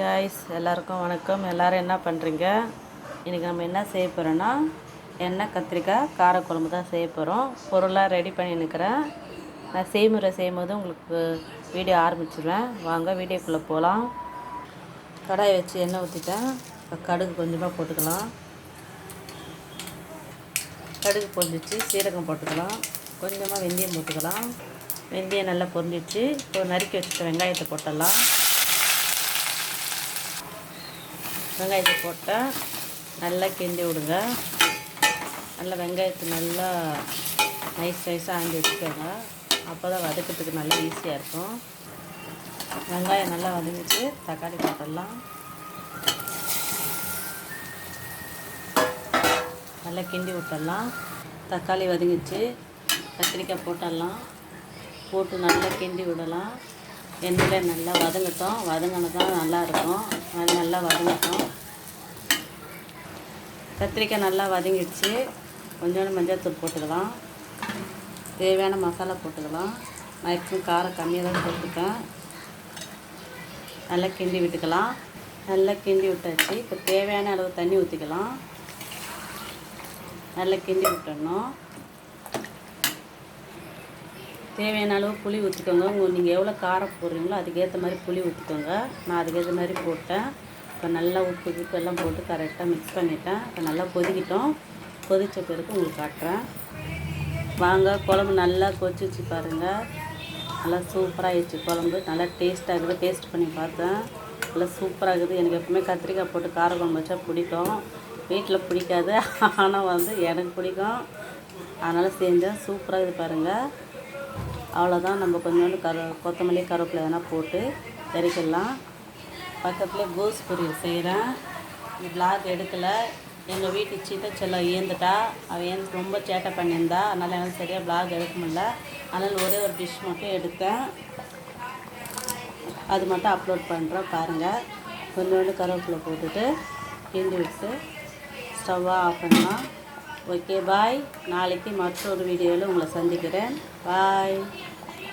Guys எல்லாருக்கும் வணக்கம். எல்லாரும் என்ன பண்ணுறீங்க இன்றைக்கி நம்ம என்ன செய்ய போகிறோன்னா எண்ணெய் கத்திரிக்காய் காரக்குழம்பு தான் செய்ய போகிறோம் பொருளாக ரெடி பண்ணி நிற்கிறேன் நான் செய்முறை செய்யும் போது உங்களுக்கு வீடியோ ஆரம்பிச்சிடுவேன் வாங்க வீடியோக்குள்ளே போகலாம் கடாயை வச்சு எண்ணெய் ஊற்றிட்டேன் இப்போ கடுகு கொஞ்சமாக போட்டுக்கலாம். கடுகு பொரிஞ்சிச்சு சீரகம் போட்டுக்கலாம். கொஞ்சமாக வெந்தயம் போட்டுக்கலாம். வெந்தயம் நல்லா பொரிஞ்சிச்சு. இப்போ நறுக்கி வச்சுட்டு வெங்காயத்தை போட்டுடலாம். வெங்காயத்தை போட்டால் நல்லா கிண்டி விடுங்க. நல்லா வெங்காயத்தை நல்லா நைஸ் நைஸாக ஆண்டி வச்சுக்கோங்க. அப்போ தான் வதக்கிறதுக்கு நல்லா ஈஸியாக இருக்கும். வெங்காயம் நல்லா வதங்கிட்டு தக்காளி போட்டுடலாம். நல்லா கிண்டி விட்டுடலாம். தக்காளி வதங்கிச்சு கத்திரிக்காய் போட்டுடலாம். போட்டு நல்லா கிண்டி விடலாம். எண்ணெயில் நல்லா வதங்கட்டும். வதங்கினதான் நல்லாயிருக்கும் அது நல்லா வதங்கட்டும். கத்திரிக்காய் நல்லா வதங்கிடுச்சு. கொஞ்சோண்டு மஞ்சள் தூள் போட்டுக்கலாம். தேவையான மசாலா போட்டுக்கலாம். மேக்ஸிமம் காரம் கம்மியாக தான் போட்டுருக்கேன் நல்லா கிண்டி விட்டுக்கலாம். நல்லா கிண்டி விட்டாச்சு. இப்போ தேவையான அளவு தண்ணி ஊற்றிக்கலாம் நல்லா கிண்டி விட்டுடணும். தேவையான அளவு புளி ஊற்றிக்கோங்க உங்கள் நீங்கள் எவ்வளோ காரம் போடுறீங்களோ அதுக்கேற்ற மாதிரி புளி ஊற்றிக்கோங்க நான் அதுக்கேற்ற மாதிரி போட்டேன். இப்போ நல்லா உப்பு கிப்பு எல்லாம் போட்டு கரெக்டாக மிக்ஸ் பண்ணிட்டேன். இப்போ நல்லா கொதிக்கிட்டோம். கொதித்த பிறகு உங்களுக்கு காட்டுறேன். வாங்க குழம்பு நல்லா கொதிச்சு பாருங்கள் நல்லா சூப்பராக ஆயிடுச்சு குழம்பு. நல்லா டேஸ்ட்டாக இருக்குது. டேஸ்ட் பண்ணி பார்த்தேன். நல்லா சூப்பராக இருக்குது. எனக்கு எப்பவுமே கத்திரிக்காய் போட்டு கார குழம்பு வச்சா பிடிக்கும். வீட்டில் பிடிக்காது. ஆனால் வந்து எனக்கு பிடிக்கும். அதனால் செஞ்சேன். சூப்பராக இது பாருங்கள் அவ்வளோதான் நம்ம கொஞ்சோண்டு கரு கொத்தமல்லி கருவேப்பிலை எதனா போட்டு இறக்கிடலாம் பக்கத்தில் கோஸ் பொரியல் செய்கிறேன் பிளாக் எடுக்கலை. எங்கள் வீட்டு சீட்டை செல்லம் ஏந்துட்டா அவள் ஏந்து ரொம்ப சேட்டை பண்ணியிருந்தா. அதனால் எனக்கு சரியாக பிளாக் எடுக்க முடியல. அதனால் ஒரே ஒரு டிஷ் மட்டும் எடுத்தேன். அது மட்டும் அப்லோட் பண்ணுறேன் பாருங்கள் கொஞ்சோண்டு கருவேப்பிலை போட்டுட்டு கிண்டி விட்டு ஸ்டவ்வாக ஆஃப் பண்ணலாம். ஓகே பாய் நாளைக்கு மற்றொரு வீடியோவில் உங்களை சந்திக்கிறேன். பாய்